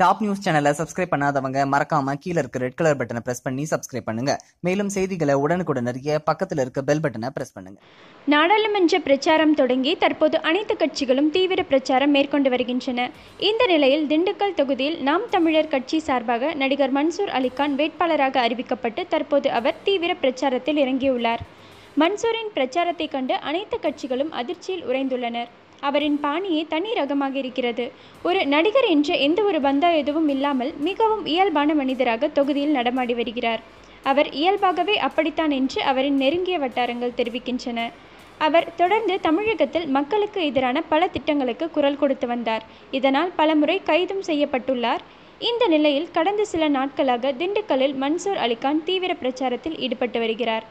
Top news சேனலை subscribe பண்ணாதவங்க மறக்காம கீழே இருக்க ரெட் கலர் பட்டனை பிரஸ் பண்ணி சப்ஸ்கிரைப் பண்ணுங்க. மேலும் செய்திகளை உடனுக்குடன் அறிய பக்கத்தில் இருக்க பெல் பட்டனை பிரஸ் பண்ணுங்க. நாடாளுமன்ற பிரச்சாரம் தொடங்கி தற்போது அனைத்து கட்சிகளும் தீவிர பிரச்சாரம் மேற்கொண்டு வருகின்றன. இந்த நிலையில் திண்டுக்கல் தொகுதியில் நாம் தமிழர் கட்சி சார்பாக நடிகர் மன்சூர் அலிகான் வேட்பாளராக அறிவிக்கப்பட்டு தற்போது அவர் தீவிர பிரச்சாரத்தில் இறங்கியுள்ளார். மன்சூரின் பிரச்சாரத்தை கண்டு அனைத்து கட்சிகளும் அதிர்ச்சியில் உறைந்துள்ளனர். அவரின் பாணியே தனி ரகமாக இருக்கிறது. ஒரு நடிகர் என்ற எந்த ஒரு பந்தா எதுவும் இல்லாமல் மிகவும் இயல்பான மனிதராக தொகுதியில் நடமாடி வருகிறார். அவர் இயல்பாகவே அப்படித்தான் என்று அவரின் நெருங்கிய வட்டாரங்கள் தெரிவிக்கின்றன. அவர் தொடர்ந்து தமிழகத்தில் மக்களுக்கு எதிரான பல திட்டங்களுக்கு குரல் கொடுத்து வந்தார். இதனால் பலமுறை கைதும் செய்யப்பட்டுள்ளார். இந்த நிலையில் கடந்த சில நாட்களாக திண்டுக்கல்லில் மன்சூர் அலிகான் தீவிர பிரச்சாரத்தில் ஈடுபட்டு வருகிறார்.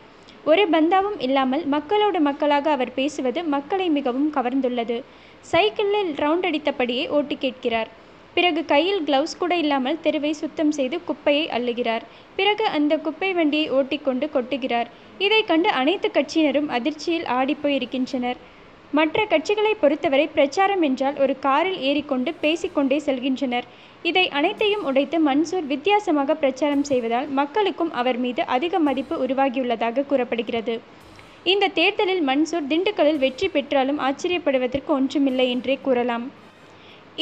ஒரு பந்தாவும் இல்லாமல் மக்களோடு மக்களாக அவர் பேசுவது மக்களை மிகவும் கவர்ந்துள்ளது. சைக்கிளில் ரவுண்ட் அடித்தபடியே ஓட்டு கேட்கிறார். பிறகு கையில் கிளவுஸ் கூட இல்லாமல் தெருவை சுத்தம் செய்து குப்பையை அள்ளுகிறார். பிறகு அந்த குப்பை வண்டியை ஓட்டிக்கொண்டு கொட்டுகிறார். இதை கண்டு அனைத்து கட்சியினரும் அதிர்ச்சியில் ஆடிப்போயிருக்கின்றனர். மற்ற கட்சிகளை பொறுத்தவரை பிரச்சாரம் என்றால் ஒரு காரில் ஏறிக்கொண்டு பேசிக்கொண்டே செல்கின்றனர். இதை அனைத்தையும் உடைத்து மன்சூர் வித்தியாசமாக பிரச்சாரம் செய்வதால் மக்களுக்கும் அவர் மீது அதிக மதிப்பு உருவாகியுள்ளதாக கூறப்படுகிறது. இந்த தேர்தலில் மன்சூர் திண்டுக்கலில் வெற்றி பெற்றாலும் ஆச்சரியப்படுவதற்கு ஒன்றுமில்லை என்றே கூறலாம்.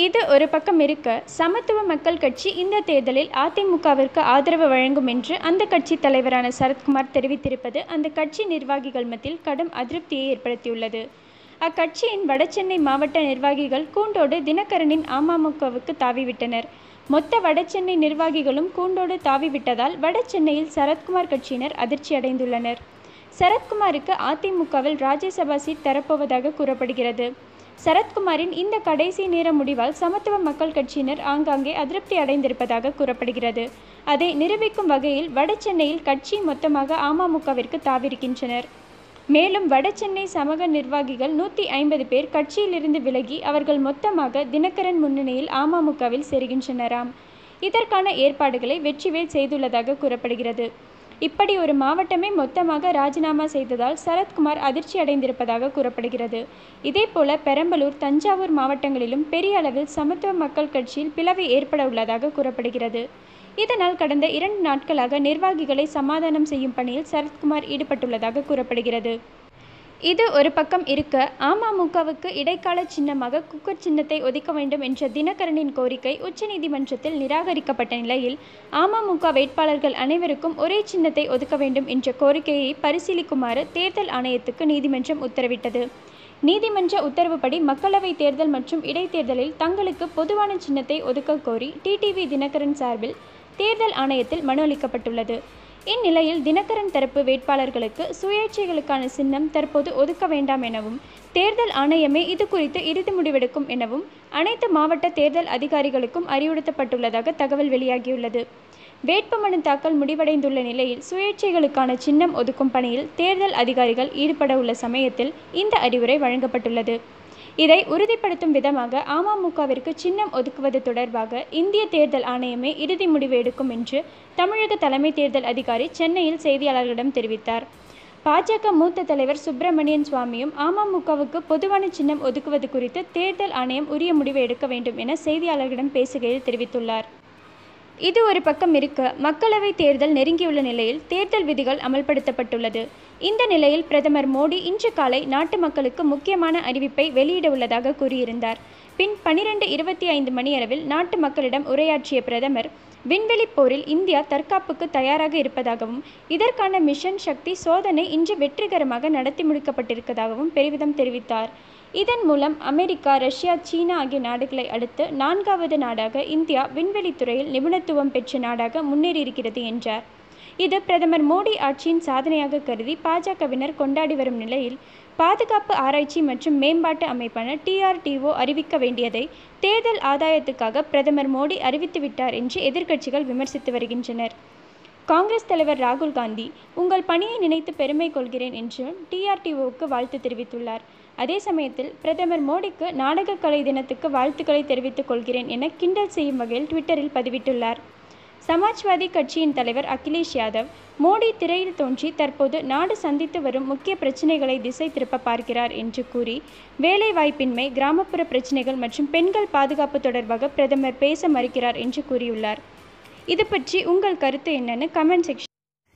இது ஒரு பக்கம் இருக்க சமத்துவ மக்கள் கட்சி இந்த தேர்தலில் அதிமுகவிற்கு ஆதரவு வழங்கும் என்று அந்த கட்சி தலைவரான சரத்குமார் தெரிவித்திருப்பது அந்த கட்சி நிர்வாகிகள் மத்தியில் கடும் அதிருப்தியை ஏற்படுத்தியுள்ளது. அக்கட்சியின் வடசென்னை மாவட்ட நிர்வாகிகள் கூண்டோடு தினகரனின் அமமுகவுக்கு தாவிவிட்டனர். மொத்த வடசென்னை நிர்வாகிகளும் கூண்டோடு தாவிவிட்டதால் வடசென்னையில் சரத்குமார் கட்சியினர் அதிர்ச்சி அடைந்துள்ளனர். சரத்குமாருக்கு அதிமுகவில் ராஜ்யசபா சீட் தரப்போவதாக கூறப்படுகிறது. சரத்குமாரின் இந்த கடைசி நேர முடிவால் சமத்துவ மக்கள் கட்சியினர் ஆங்காங்கே அதிருப்தி அடைந்திருப்பதாக கூறப்படுகிறது. அதை நிரூபிக்கும் வகையில் வடசென்னையில் கட்சி மொத்தமாக அமமுகவிற்கு தாவிருக்கின்றனர் மேலும் வடசென்னை சமக நிர்வாகிகள் நூற்றி ஐம்பது பேர் கட்சியிலிருந்து விலகி அவர்கள் மொத்தமாக தினகரன் முன்னணியில் அமமுகவில் செருகின்றனராம். இதற்கான ஏற்பாடுகளை வெற்றிவேல் செய்துள்ளதாக கூறப்படுகிறது. இப்படி ஒரு மாவட்டமே மொத்தமாக ராஜினாமா செய்ததால் சரத்குமார் அதிர்ச்சி அடைந்திருப்பதாக கூறப்படுகிறது. இதேபோல பெரம்பலூர் தஞ்சாவூர் மாவட்டங்களிலும் பெரிய அளவில் சமத்துவ மக்கள் கட்சியில் பிளவு ஏற்பட உள்ளதாக கூறப்படுகிறது. இதனால் கடந்த இரண்டு நாட்களாக நிர்வாகிகளை சமாதானம் செய்யும் பணியில் சரத்குமார் ஈடுபட்டுள்ளதாக கூறப்படுகிறது. இது ஒரு பக்கம் இருக்க அமமுகவுக்கு இடைக்கால சின்னமாக குக்கர் சின்னத்தை ஒதுக்க வேண்டும் என்ற தினகரனின் கோரிக்கை உச்சநீதிமன்றத்தில் நிராகரிக்கப்பட்ட நிலையில் அமமுக வேட்பாளர்கள் அனைவருக்கும் ஒரே சின்னத்தை ஒதுக்க வேண்டும் என்ற கோரிக்கையை பரிசீலிக்குமாறு தேர்தல் ஆணையத்துக்கு நீதிமன்றம் உத்தரவிட்டது. நீதிமன்ற உத்தரவுப்படி மக்களவைத் தேர்தல் மற்றும் இடைத்தேர்தலில் தங்களுக்கு பொதுவான சின்னத்தை ஒதுக்க கோரி டிடிவி தினகரன் சார்பில் தேர்தல் ஆணையத்தில் மனு அளிக்கப்பட்டுள்ளது. இந்நிலையில் தினகரன் தரப்பு வேட்பாளர்களுக்கு சுயேட்சைகளுக்கான சின்னம் தற்போது ஒதுக்க வேண்டாம் எனவும் தேர்தல் ஆணையமே இது குறித்து இறுதி முடிவெடுக்கும் எனவும் அனைத்து மாவட்ட தேர்தல் அதிகாரிகளுக்கும் அறிவுறுத்தப்பட்டுள்ளதாக தகவல் வெளியாகியுள்ளது. வேட்புமனு தாக்கல் முடிவடைந்துள்ள நிலையில் சுயேட்சைகளுக்கான சின்னம் ஒதுக்கும் பணியில் தேர்தல் அதிகாரிகள் ஈடுபட உள்ள சமயத்தில் இந்த அறிவுரை வழங்கப்பட்டுள்ளது. இதை உறுதிப்படுத்தும் விதமாக அமமுகவிற்கு சின்னம் ஒதுக்குவது தொடர்பாக இந்திய தேர்தல் ஆணையமே இறுதி முடிவு எடுக்கும் என்று தமிழக தலைமை தேர்தல் அதிகாரி சென்னையில் செய்தியாளர்களிடம் தெரிவித்தார். பாஜக மூத்த தலைவர் சுப்பிரமணியன் சுவாமியும் அமமுகவுக்கு பொதுவான சின்னம் ஒதுக்குவது குறித்து தேர்தல் ஆணையம் உரிய முடிவு எடுக்க வேண்டும் என செய்தியாளர்களிடம் பேசுகையில் தெரிவித்துள்ளார். இது ஒரு பக்கம் இருக்க. மக்களவை தேர்தல் நெருங்கியுள்ள நிலையில் தேர்தல் விதிகள் அமல்படுத்தப்பட்டுள்ளது. இந்த நிலையில் பிரதமர் மோடி இன்று காலை நாட்டு மக்களுக்கு முக்கியமான அறிவிப்பை வெளியிட உள்ளதாக கூறியிருந்தார். பின் பனிரெண்டு இருபத்தி ஐந்து மணியளவில் நாட்டு மக்களிடம் உரையாற்றிய பிரதமர் விண்வெளி போரில் இந்தியா தற்காப்புக்கு தயாராக இருப்பதாகவும் இதற்கான மிஷன் சக்தி சோதனை இன்று வெற்றிகரமாக நடத்தி முடிக்கப்பட்டிருப்பதாகவும் பெருமிதம் தெரிவித்தார். இதன் மூலம் அமெரிக்கா ரஷ்யா சீனா ஆகிய நாடுகளை அடுத்து நான்காவது நாடாக இந்தியா விண்வெளித்துறையில் நிபுணத்துவம் பெற்ற நாடாக முன்னேறியிருக்கிறது என்றார். இது பிரதமர் மோடி ஆட்சியின் சாதனையாக கருதி பாஜகவினர் கொண்டாடி வரும் நிலையில் பாதுகாப்பு ஆராய்ச்சி மற்றும் மேம்பாட்டு அமைப்பான டிஆர்டிஓ அறிவிக்க வேண்டியதை தேர்தல் ஆதாயத்துக்காக பிரதமர் மோடி அறிவித்துவிட்டார் என்று எதிர்க்கட்சிகள் விமர்சித்து வருகின்றனர். காங்கிரஸ் தலைவர் ராகுல் காந்தி உங்கள் பணியை நினைத்து பெருமை கொள்கிறேன் என்று டிஆர்டிஓவுக்கு வாழ்த்து தெரிவித்துள்ளார். அதே சமயத்தில் பிரதமர் மோடிக்கு நாடகக்கலை தினத்துக்கு வாழ்த்துக்களை தெரிவித்துக் கொள்கிறேன் என கிண்டல் செய்யும் வகையில் ட்விட்டரில் பதிவிட்டுள்ளார். சமாஜ்வாதி கட்சியின் தலைவர் அகிலேஷ் யாதவ் மோடி திரையில் தோன்றி தற்போது நாடு சந்தித்து வரும் முக்கிய பிரச்சினைகளை திசை திருப்ப பார்க்கிறார் என்று கூறி வேலைவாய்ப்பின்மை கிராமப்புற பிரச்சினைகள் மற்றும் பெண்கள் பாதுகாப்பு தொடர்பாக பிரதமர் பேச மறுக்கிறார் என்று கூறியுள்ளார். இது பற்றி உங்கள் கருத்து என்னன்னு கமெண்ட் செக்ஷன்